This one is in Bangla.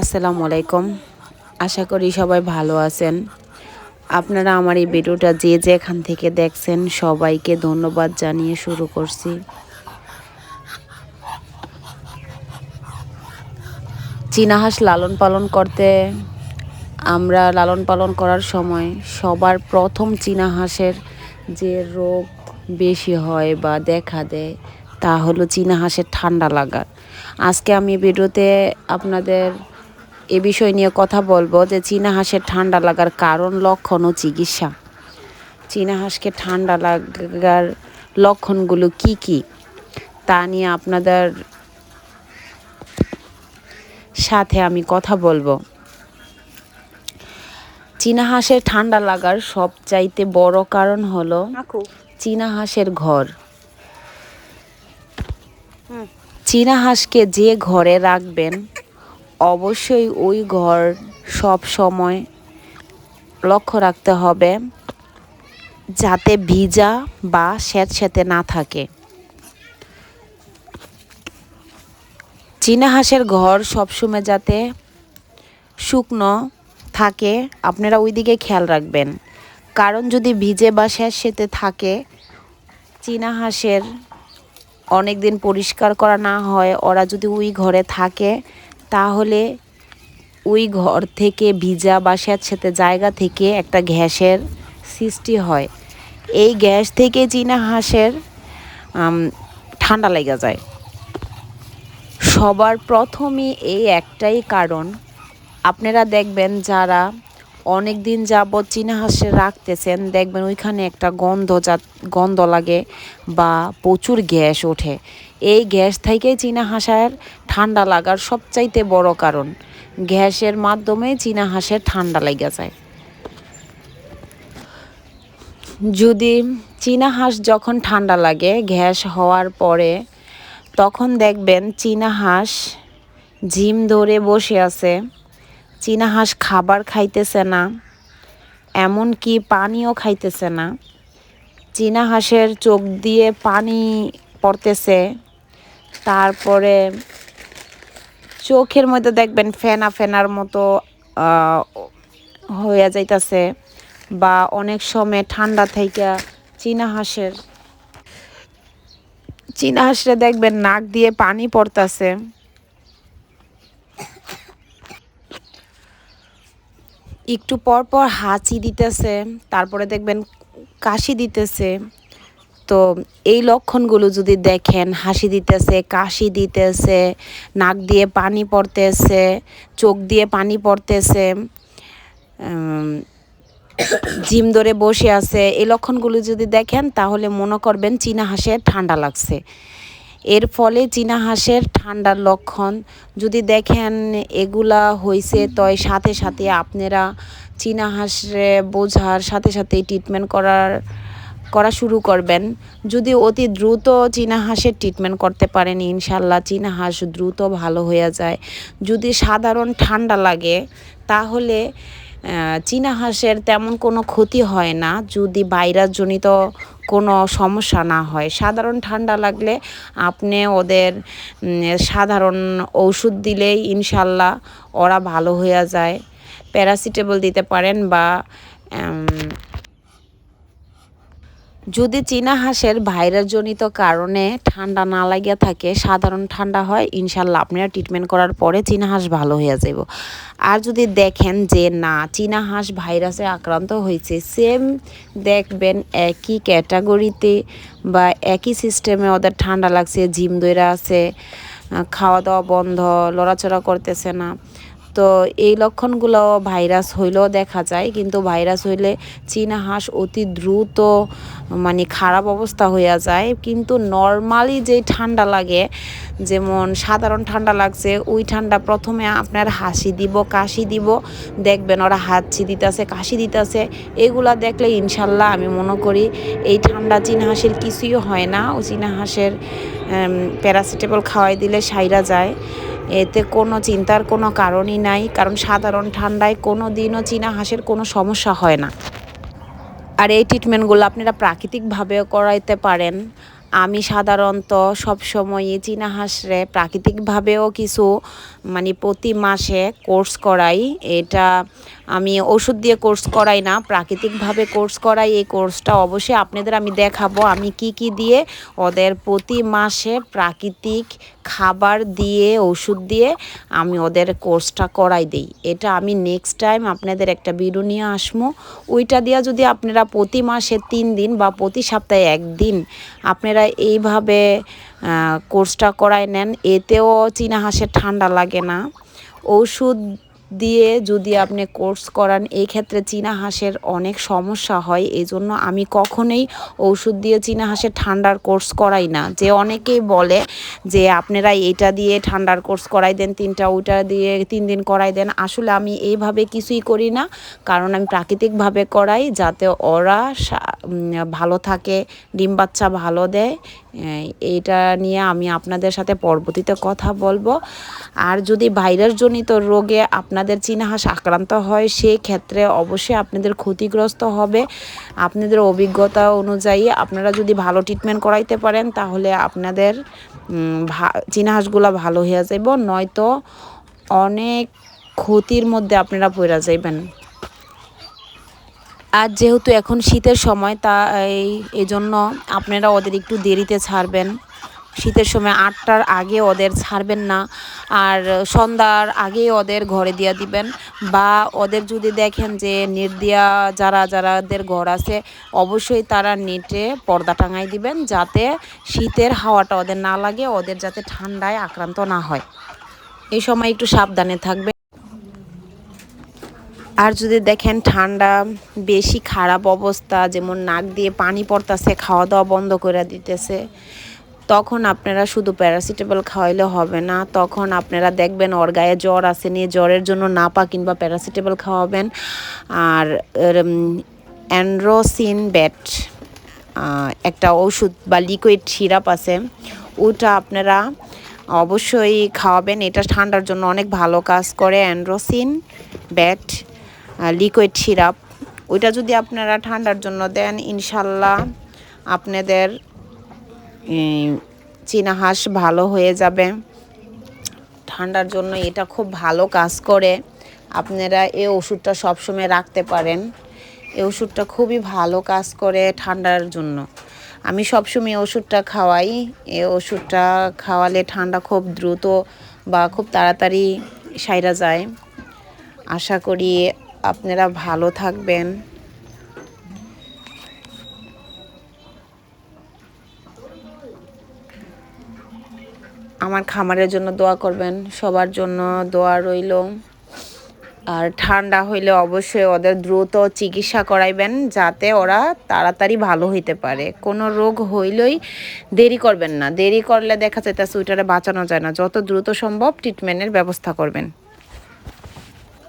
আসসালামু আলাইকুম। আশা করি সবাই ভালো আছেন। আপনারা আমার এই ভিডিওটা যে যেখান থেকে দেখছেন সবাইকে ধন্যবাদ জানিয়ে শুরু করছি। চীনা হাঁস লালন পালন করতে, আমরা লালন পালন করার সময় সবার প্রথম চীনা হাঁসের যে রোগ বেশি হয় বা দেখা দেয়, তা হলো চীনা হাঁসের ঠান্ডা লাগার আজকে আমি ভিডিওতে আপনাদের এ বিষয় নিয়ে কথা বলব যে চীনা হাঁসের ঠান্ডা লাগার কারণ লক্ষণ ও চিকিৎসা। চীনা হাঁসকে ঠান্ডা লাগার লক্ষণগুলো কি কি? তা নিয়ে আপনাদের সাথে আমি কথা বলব। চীনা হাঁসের ঠান্ডা লাগার সবচাইতে বড় কারণ হলো চীনা হাঁসের ঘর। চীনা হাঁসকে যে ঘরে রাখবেন অবশ্যই ওই ঘর সব সময় লক্ষ্য রাখতে হবে যাতে ভিজা বা স্যাঁতস্যাঁতে না থাকে। চীনা হাঁসের ঘর সবসময় যাতে শুকনো থাকে, আপনারা ওই দিকে খেয়াল রাখবেন। কারণ যদি ভিজে বা স্যাঁতস্যাঁতে থাকে, চীনা হাঁসের অনেক দিন পরিষ্কার করা না হয়, ওরা যদি ওই ঘরে থাকে তাহলে ওই ঘর থেকে ভিজা বা স্যাঁতস্যাঁতে জায়গা থেকে একটা গ্যাসের সৃষ্টি হয়। এই গ্যাস থেকে চীনা হাঁসের ঠান্ডা লেগে যায়। সবার প্রথমে এই একটাই কারণ। আপনারা দেখবেন যারা অনেক দিন যাবৎ চীনা হাঁসে রাখতেছেন, দেখবেন ওইখানে একটা গন্ধ যা গন্ধ লাগে বা প্রচুর গ্যাস ওঠে। এই গ্যাস থেকেই চীনা হাঁসের ঠান্ডা লাগার সবচাইতে বড় কারণ। গ্যাসের মাধ্যমে চীনা হাঁসের ঠান্ডা লেগে যায়। যদি চীনা হাঁস যখন ঠান্ডা লাগে গ্যাস হওয়ার পরে, তখন দেখবেন চীনা হাঁস ঝিম ধরে বসে আছে। চীনা হাঁস খাবার খাইতেছে না, এমনকি পানিও খাইতেছে না। চীনা হাঁসের চোখ দিয়ে পানি পড়তেছে। তারপরে চোখের মধ্যে দেখবেন ফেনা ফেনার মতো হয়ে যাইতাছে বা অনেক সময় ঠান্ডা থেকে চীনা হাঁসের, চীনা হাঁসরে দেখবেন নাক দিয়ে পানি পড়তাছে। একটু পর পর হাঁচি দিতেছে, তারপরে দেখবেন কাশি দিতেছে। তো এই লক্ষণগুলো যদি দেখেন, হাসি দিতেছে, কাশি দিতেছে, নাক দিয়ে পানি পড়তেছে, চোখ দিয়ে পানি পড়তেছে জিম ধরে বসে আছে, এই লক্ষণগুলো যদি দেখেন তাহলে মনে করবেন চীনা হাঁসের ঠান্ডা লাগছে। এর ফলে চীনা হাঁসের ঠান্ডার লক্ষণ যদি দেখেন এগুলা হয়েছে তয় সাথে সাথে আপনারা চীনা হাঁসে বোঝার সাথে সাথে ট্রিটমেন্ট করার করা শুরু করবেন। যদি অতি দ্রুত চীনা হাঁসের ট্রিটমেন্ট করতে পারেন ইনশাল্লাহ চীনা হাঁস দ্রুত ভালো হয়ে যায়। যদি সাধারণ ঠান্ডা লাগে, তাহলে চীনা হাঁসের তেমন কোনো ক্ষতি হয় না। যদি ভাইরাসজনিত কোনো সমস্যা না হয়, সাধারণ ঠান্ডা লাগলে আপনি ওদের সাধারণ ওষুধ দিলেই ইনশাল্লাহ ওরা ভালো হয়ে যায়। প্যারাসিটেবল দিতে পারেন বা যদি চীনা হাঁসের ভাইরাসজনিত কারণে ঠান্ডা না লাগিয়া থাকে, সাধারণ ঠান্ডা হয় ইনশাল্লাহ আপনারা ট্রিটমেন্ট করার পরে চীনা হাঁস ভালো হয়ে যাব আর যদি দেখেন যে না, চীনা হাঁস ভাইরাসে আক্রান্ত হয়েছে সেম দেখবেন একই ক্যাটাগরিতে বা একই সিস্টেমে ওদের ঠান্ডা লাগছে, জিম দইরা আছে খাওয়া দাওয়া বন্ধ, লড়াচড়া করতেছে না। তো এই লক্ষণগুলো ভাইরাস হইলেও দেখা যায়, কিন্তু ভাইরাস হইলে চীনা হাঁস অতি দ্রুত মানে খারাপ অবস্থা হইয়া যায়। কিন্তু নর্মালি যে ঠান্ডা লাগে, যেমন সাধারণ ঠান্ডা লাগছে, ওই ঠান্ডা প্রথমে আপনার হাসি দিব, কাশি দিব। দেখবেন ওরা হাঁচি দিতেছে কাশি দিতেছে। এগুলা দেখলে ইনশাল্লাহ আমি মনে করি এই ঠান্ডা চীনা হাঁসের কিছুই হয় না। ও চীনা হাঁসের প্যারাসিটামল খাওয়াই দিলে সাইরা যায়। এতে কোনো চিন্তার কোনো কারণই নাই, কারণ সাধারণ ঠান্ডায় কোনো দিনও চীনা হাঁসের কোনো সমস্যা হয় না। আর এই ট্রিটমেন্টগুলো আপনারা প্রাকৃতিকভাবেও করাইতে পারেন। আমি সাধারণত সবসময়ই চীনা হাঁসরে প্রাকৃতিকভাবেও কিছু মানে প্রতি মাসে কোর্স করাই। এটা আমি ওষুধ দিয়ে কোর্স করাই না, প্রাকৃতিকভাবে কোর্স করাই, এই কোর্সটা অবশ্যই আপনাদের আমি দেখাবো। আমি কি কি দিয়ে ওদের প্রতি মাসে প্রাকৃতিক খাবার দিয়ে, ওষুধ দিয়ে আমি ওদের কোর্সটা করাই দিই। এটা আমি নেক্সট টাইম আপনাদের একটা ভিডিও নিয়ে আসব। ওইটা দিয়া যদি আপনারা প্রতি মাসে তিন দিন বা প্রতি সপ্তাহে একদিন আপনারা এইভাবে কোর্সটা করাই নেন, এতেও চীনা হাঁসের ঠান্ডা লাগে না। ওষুধ দিয়ে যদি আপনি কোর্স করান এই ক্ষেত্রে চীনা হাঁসের অনেক সমস্যা হয়। এই জন্য আমি কখনোই ওষুধ দিয়ে চীনা হাঁসের ঠান্ডার কোর্স করাই না। যে অনেকেই বলে যে, আপনারা এটা দিয়ে ঠান্ডার কোর্স করাই দেন, তিনটা ওইটা দিয়ে তিন দিন করাই দেন। আসলে আমি এইভাবে কিছুই করি না। কারণ আমি প্রাকৃতিকভাবে করাই যাতে ওরা ভালো থাকে, ডিম বাচ্চা ভালো দেয়। এইটা নিয়ে আমি আপনাদের সাথে পরবর্তীতে কথা বলব। আর যদি ভাইরাসজনিত রোগে রোগে আপনাদের চীনা হাঁস আক্রান্ত হয় সেই ক্ষেত্রে অবশ্যই আপনাদের ক্ষতিগ্রস্ত হবে। আপনাদের অভিজ্ঞতা অনুযায়ী আপনারা যদি ভালো ট্রিটমেন্ট করাইতে পারেন, তাহলে আপনাদের চীনা হাঁসগুলো ভালো হয়ে যাব নয়তো অনেক ক্ষতির মধ্যে আপনারা পড়া যাইবেন। আর যেহেতু এখন শীতের সময়, তা এই জন্য আপনারা ওদের একটু দেরিতে ছাড়বেন। শীতের সময় আটটার আগে ওদের ছাড়বেন না। আর সন্ধ্যার আগে ওদের ঘরে দিয়ে দিবেন। বা ওদের যদি দেখেন যে নেট দিয়া যারা, যারাদের ঘর আছে, অবশ্যই তারা নেটে পর্দা টাঙাই দিবেন যাতে শীতের হাওয়াটা ওদের না লাগে, ওদের যাতে ঠান্ডায় আক্রান্ত না হয়। এই সময় একটু সাবধানে থাকবে আর যদি দেখেন ঠান্ডা, বেশি খারাপ অবস্থা, যেমন নাক দিয়ে পানি পড়তেছে খাওয়া দাওয়া বন্ধ করে দিতেছে তখন আপনারা শুধু প্যারাসিটামল খাওয়াইলে হবে না, তখন আপনারা দেখবেন ওর গায়ে জ্বর আসেনি জ্বরের জন্য নাপা কিংবা প্যারাসিটামল খাওয়াবেন। আর অ্যান্ড্রোসিন ব্যাট একটা ওষুধ বা লিকুইড সিরাপ আছে, ওটা আপনারা অবশ্যই খাওয়াবেন। এটা ঠান্ডার জন্য অনেক ভালো কাজ করে, অ্যান্ড্রোসিন ব্যাট লিকুইড সিরাপ ওইটা যদি আপনারা ঠান্ডার জন্য দেন, ইনশাল্লাহ আপনাদের চীনা হাঁস ভালো হয়ে যাবে। ঠান্ডার জন্য এটা খুব ভালো কাজ করে। আপনারা এই ওষুধটা সবসময় রাখতে পারেন। এই ওষুধটা খুবই ভালো কাজ করে ঠান্ডার জন্য। আমি সবসময় ওষুধটা খাওয়াই। এই ওষুধটা খাওয়ালে ঠান্ডা খুব দ্রুত বা খুব তাড়াতাড়ি সাইরা যায়। আশা করি আপনারা ভালো থাকবেন। আমার খামারের জন্য দোয়া করবেন, সবার জন্য দোয়া রইল। আর ঠান্ডা হইলে অবশ্যই ওদের দ্রুত চিকিৎসা করাইবেন, যাতে ওরা তাড়াতাড়ি ভালো হইতে পারে। কোনো রোগ হইলেই দেরি করবেন না। দেরি করলে দেখা যায় তা সুইটারে বাঁচানো যায় না। যত দ্রুত সম্ভব ট্রিটমেন্টের ব্যবস্থা করবেন।